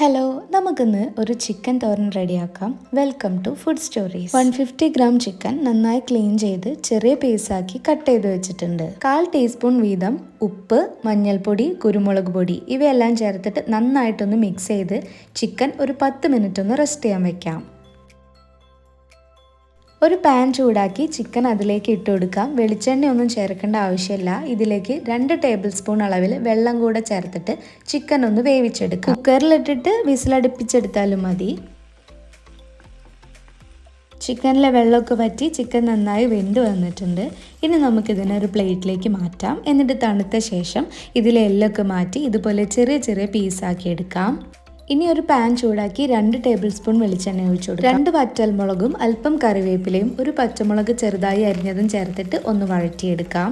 Hello നമുക്കിന്ന് ഒരു chicken തോരൻ റെഡിയാക്കാം welcome to food stories one fifty gram chicken നന്നായി ക്ലീൻ ചെയ്ത് ചെറിയ പീസാക്കി കട്ട് ചെയ്ത് വെച്ചിട്ടുണ്ട്. കാൽ ടീസ്പൂൺ വീതം ഉപ്പ് മഞ്ഞൾപ്പൊടി കുരുമുളക് പൊടി ഇവയെല്ലാം ചേർത്തിട്ട് നന്നായിട്ടൊന്ന് മിക്സ് ചെയ്ത് ചിക്കൻ ഒരു പത്ത് മിനിറ്റ് ഒന്ന് റെസ്റ്റ് ചെയ്യാൻ വെക്കാം. ഒരു പാൻ ചൂടാക്കി ചിക്കൻ അതിലേക്ക് ഇട്ട് കൊടുക്കാം. വെളിച്ചെണ്ണ ഒന്നും ചേർക്കേണ്ട ആവശ്യമില്ല. ഇതിലേക്ക് രണ്ട് ടേബിൾ സ്പൂൺ അളവിൽ വെള്ളം കൂടെ ചേർത്തിട്ട് ചിക്കൻ ഒന്ന് വേവിച്ചെടുക്കാം. കുക്കറിലിട്ടിട്ട് വിസിലടുപ്പിച്ചെടുത്താലും മതി. ചിക്കനിലെ വെള്ളമൊക്കെ പറ്റി ചിക്കൻ നന്നായി വെന്ത് വന്നിട്ടുണ്ട്. ഇനി നമുക്കിതിനെ ഒരു പ്ലേറ്റിലേക്ക് മാറ്റാം. എന്നിട്ട് തണുത്ത ശേഷം ഇതിലെ എല്ലൊക്കെ മാറ്റി ഇതുപോലെ ചെറിയ ചെറിയ പീസാക്കി എടുക്കാം. ഇനി ഒരു പാൻ ചൂടാക്കി രണ്ട് ടേബിൾ സ്പൂൺ വെളിച്ചെണ്ണ ഒഴിച്ചു കൊടുക്കുക രണ്ട് വറ്റൽമുളകും അല്പം കറിവേപ്പിലയും ഒരു പച്ചമുളക് ചെറുതായി അരിഞ്ഞതും ചേർത്തിട്ട് ഒന്ന് വഴറ്റിയെടുക്കാം.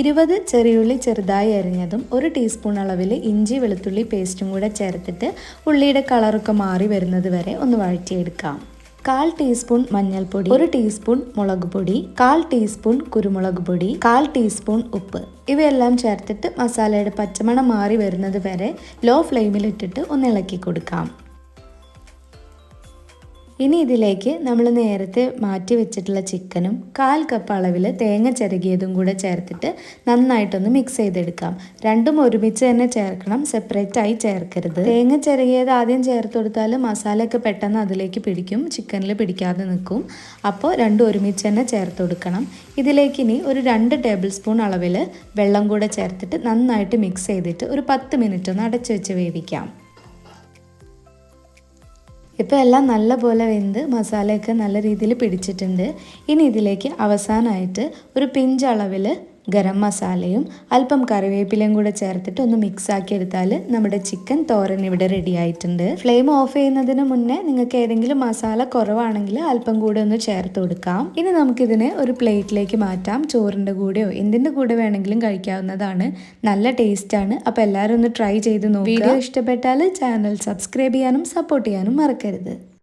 ഇരുപത് ചെറിയുള്ളി ചെറുതായി അരിഞ്ഞതും ഒരു ടീസ്പൂൺ അളവിൽ ഇഞ്ചി വെളുത്തുള്ളി പേസ്റ്റും കൂടെ ചേർത്തിട്ട് ഉള്ളിയുടെ കളറൊക്കെ മാറി വരുന്നത് വരെ ഒന്ന് വഴറ്റിയെടുക്കാം. കാൽ ടീസ്പൂൺ മഞ്ഞൾപ്പൊടി ഒരു ടീസ്പൂൺ മുളക് പൊടി കാൽ ടീസ്പൂൺ കുരുമുളക് പൊടി കാൽ ടീസ്പൂൺ ഉപ്പ്. ഇവയെല്ലാം ചേർത്തിട്ട് മസാലയുടെ പച്ചമണം മാറി വരുന്നത് വരെ ലോ ഫ്ലെയിമിൽ ഇട്ടിട്ട് ഒന്ന് ഇളക്കി കൊടുക്കാം. ഇനി ഇതിലേക്ക് നമ്മൾ നേരത്തെ മാറ്റി വെച്ചിട്ടുള്ള ചിക്കനും കാൽ കപ്പ് അളവിൽ തേങ്ങ ചിരകിയതും കൂടെ ചേർത്തിട്ട് നന്നായിട്ടൊന്ന് മിക്സ് ചെയ്തെടുക്കാം. രണ്ടും ഒരുമിച്ച് തന്നെ ചേർക്കണം സെപ്പറേറ്റ് ആയി ചേർക്കരുത്. തേങ്ങ ചിരകിയത് ആദ്യം ചേർത്ത് കൊടുത്താൽ മസാലയൊക്കെ പെട്ടെന്ന് അതിലേക്ക് പിടിക്കും ചിക്കനിൽ പിടിക്കാതെ നിൽക്കും. അപ്പോൾ രണ്ടും ഒരുമിച്ച് തന്നെ ചേർത്ത് കൊടുക്കണം. ഇതിലേക്ക് ഇനി ഒരു രണ്ട് ടേബിൾ സ്പൂൺ അളവിൽ വെള്ളം കൂടെ ചേർത്തിട്ട് നന്നായിട്ട് മിക്സ് ചെയ്തിട്ട് ഒരു പത്ത് മിനിറ്റ് ഒന്ന് അടച്ചു വെച്ച് വേവിക്കാം. ഇപ്പോൾ എല്ലാം നല്ല പോലെ വെന്ത് മസാലയൊക്കെ നല്ല രീതിയിൽ പിടിച്ചിട്ടുണ്ട്. ഇനി ഇതിലേക്ക് അവസാനമായിട്ട് ഒരു പിഞ്ച് അളവിൽ ഗരം മസാലയും അല്പം കറിവേപ്പിലയും കൂടെ ചേർത്തിട്ട് ഒന്ന് മിക്സ് ആക്കി എടുത്താൽ നമ്മുടെ ചിക്കൻ തോരൻ ഇവിടെ റെഡി ആയിട്ടുണ്ട്. ഫ്ലെയിം ഓഫ് ചെയ്യുന്നതിന് മുന്നേ നിങ്ങൾക്ക് ഏതെങ്കിലും മസാല കുറവാണെങ്കിൽ അല്പം കൂടെ ഒന്ന് ചേർത്ത് കൊടുക്കാം. ഇനി നമുക്കിതിനെ ഒരു പ്ലേറ്റിലേക്ക് മാറ്റാം. ചോറിന്റെ കൂടെയോ എന്തിന്റെ കൂടെ വേണമെങ്കിലും കഴിക്കാവുന്നതാണ്. നല്ല ടേസ്റ്റാണ് അപ്പോൾ എല്ലാവരും ഒന്ന് ട്രൈ ചെയ്ത് നോക്കുക. വീഡിയോ ഇഷ്ടപ്പെട്ടാൽ ചാനൽ സബ്സ്ക്രൈബ് ചെയ്യാനും സപ്പോർട്ട് ചെയ്യാനും മറക്കരുത്.